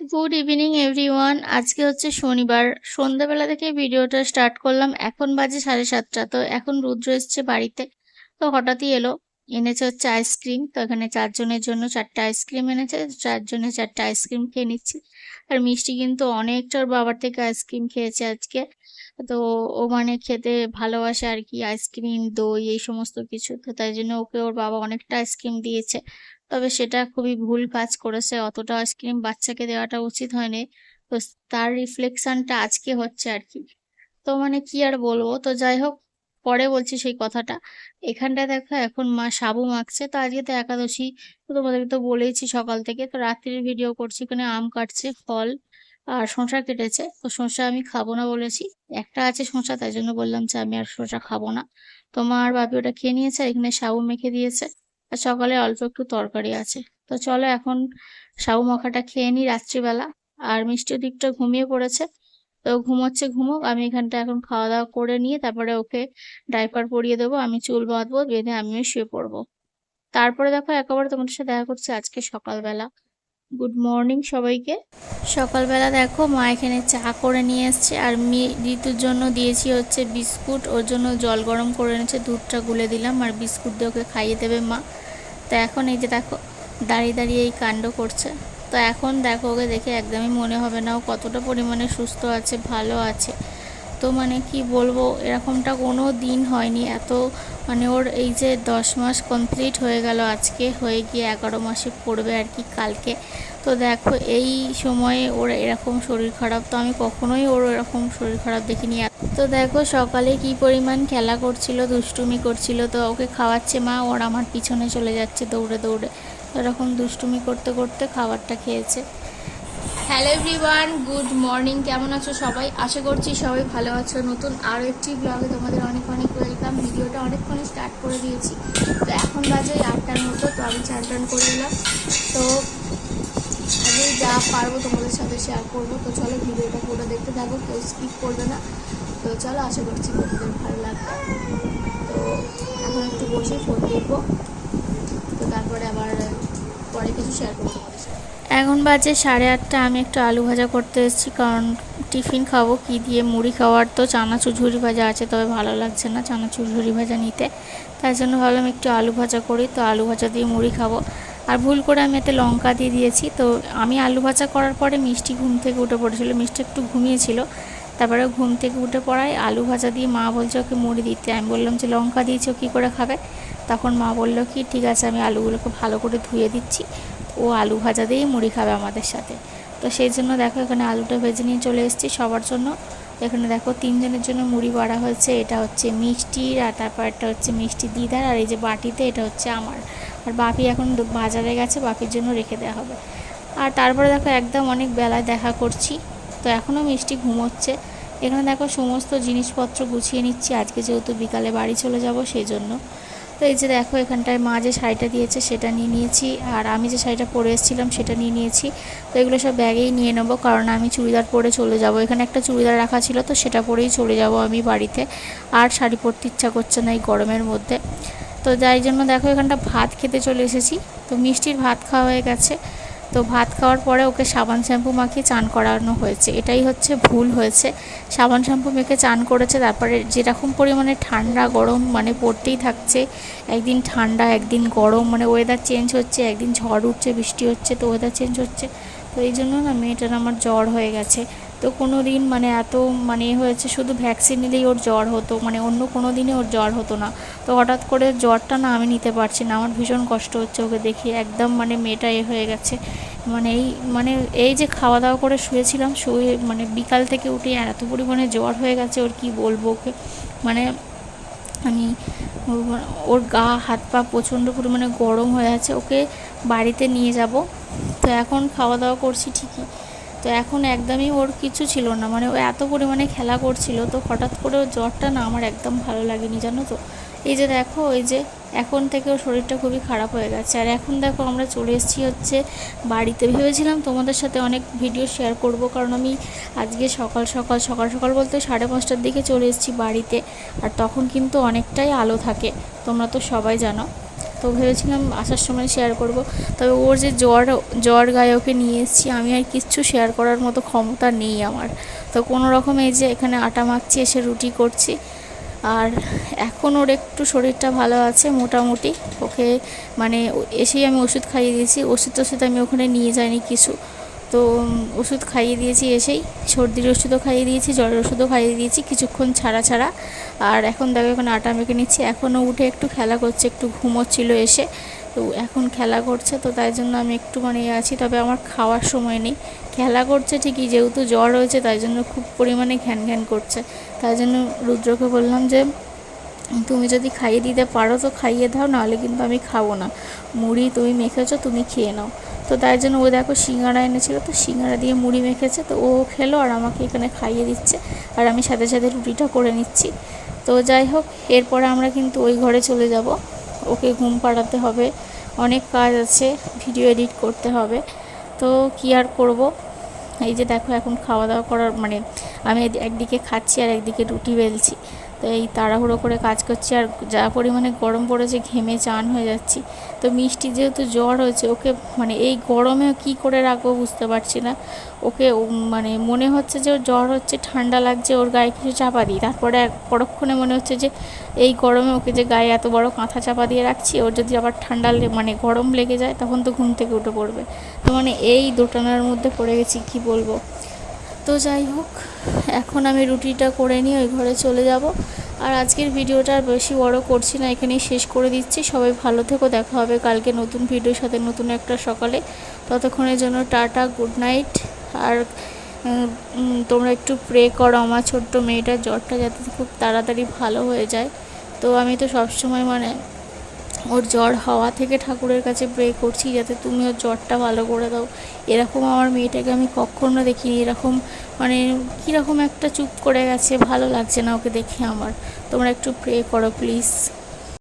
Good evening everyone আজকে হচ্ছে শনিবার। সন্ধ্যাবেলা থেকে ভিডিওটা স্টার্ট করলাম। এখন বাজে সাড়ে সাতটা। তো এখন রুদ্র এসছে বাড়িতে। তো হঠাৎই এলো। এনেছে হচ্ছে আইসক্রিম তো এখানে চারজনের জন্য চারটে আইসক্রিম এনেছে। চারজনে চারটে আইসক্রিম খেয়ে নিচ্ছি। আর মিষ্টি কিন্তু অনেকটা ওর বাবার থেকে আইসক্রিম খেয়েছে আজকে। তো ও মানে খেতে ভালোবাসে আর কি। আইসক্রিম দই, এই সমস্ত কিছু। তো তাই জন্য ওকে ওর বাবা অনেকটা আইসক্রিম দিয়েছে। তবে সেটা খুবই ভুল কাজ করেছে। অতটা আইসক্রিম বাচ্চাকে দেওয়াটা উচিত হয়নি। তো তার রিফ্লেকশনটা আজকে হচ্ছে আর কি। তো মানে কি আর বলব? তো যাই হোক, পরে বলছি সেই কথাটা। এখানটা দেখো এখন মা সাবু মাখছে। তো আজকে তো একাদশী। তো তোমাদেরকে তো বলেইছি সকাল থেকে। তো রাত্রির ভিডিও করছি এখানে আম কাটছে, ফল আর শসা কেটেছে। তো শসা আমি খাব না বলেছি। একটা আছে শসা, তাই জন্য বললাম যে আমি আর শসা খাব না। তো মা আর বাপি ওটা খেয়ে নিয়েছে আর এখানে সাবু মেখে দিয়েছে। আর সকালে অল্প একটু তরকারি আছে। তো চলো এখন শাহু মাখাটা খেয়ে নিই রাত্রিবেলা। আর মিষ্টি দিকটা ঘুমিয়ে পড়েছে। তো ঘুমোচ্ছে ঘুমোক, আমি এখানটা এখন খাওয়া দাওয়া করে নিয়ে তারপরে ওকে ডাইপার পরিয়ে দেবো, আমি চুল বাঁধবো, বেঁধে আমিও শুয়ে পড়ব। তারপরে দেখো একেবারে তোমাদের সাথে দেখা করছি আজকে সকালবেলা। গুড মর্নিং সবাইকে। সকালবেলা দেখো, মা এখানে চা করে নিয়ে এসছে আর মি ঋতুর জন্য দিয়েছি হচ্ছে বিস্কুট, ওর জন্য জল গরম করে এনেছে, দুধটা গুলে দিলাম আর বিস্কুট দিয়ে ওকে খাইয়ে দেবে মা। তো এখন এই যে দেখো, দাঁড়িয়ে দাঁড়িয়ে এই কাণ্ড করছে। তো এখন দেখো ওকে দেখে একদমই মনে হবে না, ও কতটা পরিমাণে সুস্থ আছে, ভালো আছে। তো মানে কি বলব, এরকমটা কোনো দিন হয়নি। এত মানে ওর এই যে দশ মাস কমপ্লিট হয়ে গেল, আজকে হয়ে গিয়ে এগারো মাসে পড়বে আর কি কালকে। তো দেখো, এই সময়ে ওর এরকম শরীর খারাপ, তো আমি কখনোই ওর এরকম শরীর খারাপ দেখিনি। তো দেখো, সকালে কি পরিমাণ খেলা করছিল, দুষ্টুমি করছিল, তো ওকে খাওয়াচ্ছে মা, ওর আমার পিছনে চলে যাচ্ছে দৌড়ে দৌড়ে। এরকম দুষ্টুমি করতে করতে খাবারটা খেয়েছে। হ্যালো এভরিওয়ান গুড মর্নিং কেমন আছো সবাই? আশা করছি সবাই ভালো আছো। নতুন আরও একটি ব্লগে তোমাদের অনেক অনেক ওয়েলকাম ভিডিওটা অনেকক্ষণই স্টার্ট করে দিয়েছি। তো এখন বাজে আটটার মতো, তো আমি চান টান করে নিলাম। তো আমি যা পারব তোমাদের সাথে শেয়ার করব। তো চলো ভিডিওটা পুরো দেখতে থাকো, কেউ স্কিপ করবে না। তো চলো, আশা করছি তোমাদের ভালো লাগবে। তো এখন একটু বসে ফোন দেখব। তো তারপরে আবার পরে কিছু শেয়ার করব তোমাদের সাথে। এখন বাজে সাড়ে আটটা, আমি একটু আলু ভাজা করতে এসেছি, কারণ টিফিন খাব, কি দিয়ে মুড়ি খাওয়ার তো, চানাচুর ঝুড়ি ভাজা আছে, তবে ভালো লাগছে না চানাচুর ঝুড়ি ভাজা নিতে। তাই জন্য ভাবলাম একটু আলু ভাজা করি, তো আলু ভাজা দিয়ে মুড়ি খাব। আর ভুল করে আমি এতে লঙ্কা দিয়ে দিয়েছি, তো আমি আলু ভাজা করার পরে মিষ্টি ঘুম থেকে উঠে পড়েছিল, মিষ্টি একটু ঘুমিয়েছিল। তারপরে ঘুম থেকে উঠে পড়ায় আলু ভাজা দিয়ে মা বলছে ওকে মুড়ি দিতে। আমি বললাম যে, লঙ্কা দিয়েছ কী করে খাবে? তখন মা বলল কি, ঠিক আছে, আমি আলুগুলোকে ভালো করে ধুয়ে দিচ্ছি। ও আলু ভাজা দিয়েই মুড়ি খাবে আমাদের সাথে। তো সেই জন্য দেখো এখানে আলুটা ভেজে নিয়ে চলে এসেছি সবার জন্য। এখানে দেখো তিনজনের জন্য মুড়ি বাড়া হয়েছে। এটা হচ্ছে মিষ্টির আর তারপর একটা হচ্ছে মিষ্টি দিদার আর এই যে বাটিতে এটা হচ্ছে আমার। আর বাপি এখন বাজারে গেছে, বাপির জন্য রেখে দেওয়া হবে। আর তারপরে দেখো একদম অনেক বেলায় দেখা করছি। তো এখনও মিষ্টি ঘুমোচ্ছে। এখানে দেখো সমস্ত জিনিসপত্র গুছিয়ে নিচ্ছি। আজকে যেহেতু বিকালে বাড়ি চলে যাব, সেই জন্য। তো এই যে দেখো, এখানটায় মা যে শাড়িটা দিয়েছে সেটা নিয়ে নিয়েছি, আর আমি যে শাড়িটা পরে এসেছিলাম সেটা নিয়ে নিয়েছি। তো এগুলো সব ব্যাগেই নিয়ে নেব, কারণ আমি চুড়িদার পরে চলে যাব। এখানে একটা চুড়িদার রাখা ছিল, তো সেটা পরেই চলে যাব আমি বাড়িতে। আর শাড়ি পরতে ইচ্ছা করছে না এই গরমের মধ্যে। তো যাই জন্য দেখো, এখানটা ভাত খেতে চলে এসেছি। তো মিষ্টির ভাত খাওয়া হয়ে গেছে। তো ভাত খাওয়ার পরে ওকে সাবান শ্যাম্পু মাখিয়ে চান করানো হয়েছে। এটাই হচ্ছে ভুল হয়েছে। সাবান শ্যাম্পু মেখে চান করেছে, তারপরে যেরকম পরিমাণে ঠান্ডা, গরম মানে পড়তেই থাকছে, একদিন ঠান্ডা, একদিন গরম মানে ওয়েদার চেঞ্জ হচ্ছে, একদিন ঝড় উঠছে, বৃষ্টি হচ্ছে, তো ওয়েদার চেঞ্জ হচ্ছে। তো এই জন্য না মেয়েটার আমার জ্বর হয়ে গেছে। তো কোনো দিন মানে এত মানে হয়েছে, শুধু ভ্যাকসিন নিলেই ওর জ্বর হতো মানে অন্য কোনো দিনে ওর জ্বর হতো না। তো হঠাৎ করে জ্বরটা না আমি নিতে পারছি না, আমার ভীষণ কষ্ট হচ্ছে ওকে দেখি, একদম মানে মেয়েটা এ হয়ে গেছে। মানে এই মানে এই যে খাওয়া দাওয়া করে শুয়েছিলাম, শুয়ে মানে বিকাল থেকে উঠে এত পরিমাণে জ্বর হয়ে গেছে, ওর কি বলব ওকে? মানে আমি ওর গা, হাত পা প্রচণ্ড পরিমাণে গরম হয়ে আছে, ওকে বাড়িতে নিয়ে যাব। তো এখন খাওয়া দাওয়া করছি ঠিকই। তো এখন একদমই ওর কিছু ছিল না। মানে ও এত পরিমাণে খেলা করছিল তো হঠাৎ করে ওর জ্বরটা না আমার একদম ভালো লাগেনি, জানো তো? এই যে দেখো, ওই যে এখন থেকে ওর শরীরটা খুবই খারাপ হয়ে গেছে। আর এখন দেখো আমরা চলে এসেছি হচ্ছে বাড়িতে। ভেবেছিলাম তোমাদের সাথে অনেক ভিডিও শেয়ার করব, কারণ আমি আজকে সকাল সকাল সকাল সকাল বলতে সাড়ে পাঁচটার দিকে চলে এসেছি বাড়িতে। আর তখন কিন্তু অনেকটাই আলো থাকে, তোমরা তো সবাই জানো। তো ভেবেছিলাম আসার সময় শেয়ার করব। তবে ওর যে জ্বর জ্বর গায়ে ওকে নিয়ে এসেছি, আমি আর কিচ্ছু শেয়ার করার মতো ক্ষমতা নেই আমার। তো কোনো রকম এই যে এখানে আটা মাখছি, এসে রুটি করছি। আর এখন ওর একটু শরীরটা ভালো আছে মোটামুটি। ওকে মানে এসেই আমি ওষুধ খাইয়ে দিয়েছি। ওষুধ টষুধ আমি ওখানে নিয়ে যাইনি কিছু। তো ওষুধ খাইয়ে দিয়েছি এসেই। সর্দির ওষুধও খাইয়ে দিয়েছি, জ্বরের ওষুধও খাইয়ে দিয়েছি। কিছুক্ষণ ছাড়া ছাড়া। আর এখন দেখো, এখন আটা মেখে নিচ্ছি। এখনও উঠে একটু খেলা করছে, একটু ঘুমোচ্ছিল এসে। তো এখন খেলা করছে, তো তাই জন্য আমি একটু মানে আছি। তবে আমার খাওয়ার সময় নেই। খেলা করছে ঠিকই, যেহেতু জ্বর হয়েছে, তাই জন্য খুব পরিমাণে ঘ্যান ঘ্যান করছে। তাই জন্য রুদ্রকে বললাম যে, তুমি যদি খাইয়ে দিতে পারো, তো খাইয়ে দাও, নাহলে কিন্তু আমি খাব না। মুড়ি তুমি মেখেছো, তুমি খেয়ে নাও। তো তাই জন্য ও দেখো সিঙ্গারা এনেছিল, তো সিঙ্গারা দিয়ে মুড়ি মেখেছে। তো ও খেলো আর আমাকে এখানে খাইয়ে দিচ্ছে। আর আমি সাথে সাথে রুটিটা করে নিচ্ছি। তো যাই হোক, এরপরে আমরা কিন্তু ওই ঘরে চলে যাব। ওকে ঘুম পাড়াতে হবে। অনেক কাজ আছে, ভিডিও এডিট করতে হবে। তো কি আর করব? এই যে দেখো, এখন খাওয়া দাওয়া করার মানে আমি একদিকে খাচ্ছি আর একদিকে রুটি বেলছি। তো এই তাড়াহুড়ো করে কাজ করছি আর যা পরিমাণে গরম পড়েছে, ঘেমে চান হয়ে যাচ্ছি। তো মিষ্টি যেহেতু জ্বর হয়েছে, ওকে মানে এই গরমে কি করে রাখব বুঝতে পারছি না। ওকে মানে মনে হচ্ছে যে ওর জ্বর হচ্ছে, ঠান্ডা লাগছে, ওর গায়ে কিছু চাপা দিই। তারপরে এক পরক্ষণে মনে হচ্ছে যে এই গরমে ওকে যে গায়ে এত বড় কাঁথা চাপা দিয়ে রাখছি, ওর যদি আবার ঠান্ডা মানে গরম লেগে যায়, তখন তো ঘুম থেকে উঠে পড়বে। তো মানে এই দোটানার মধ্যে পড়ে গেছি, কি বলব? তো যাই হোক, এখন আমি রুটিটা করে নিয়ে ওই ঘরে চলে যাব। আর আজকের ভিডিওটা আর বেশি বড় করছি না, এখানেই শেষ করে দিচ্ছি। সবাই ভালো থেকো, দেখা হবে কালকে নতুন ভিডিওর সাথে নতুন একটা সকালে। ততক্ষণের জন্য টাটা, গুড নাইট। আর তোমরা একটু প্রে করো, আমার ছোট্ট মেয়েটার জ্বরটা যাতে খুব তাড়াতাড়ি ভালো হয়ে যায়। তো আমি তো সবসময় মানে ওর জ্বর হওয়া থেকে ঠাকুরের কাছে প্রে করছি যাতে তুমি ওর জ্বরটা ভালো করে দাও। এরকম আমার মেয়েটাকে আমি কখনো দেখিনি। এরকম মানে কীরকম একটা চুপ করে গেছে, ভালো লাগছে না ওকে দেখে আমার। তোমরা একটু প্রে করো প্লিজ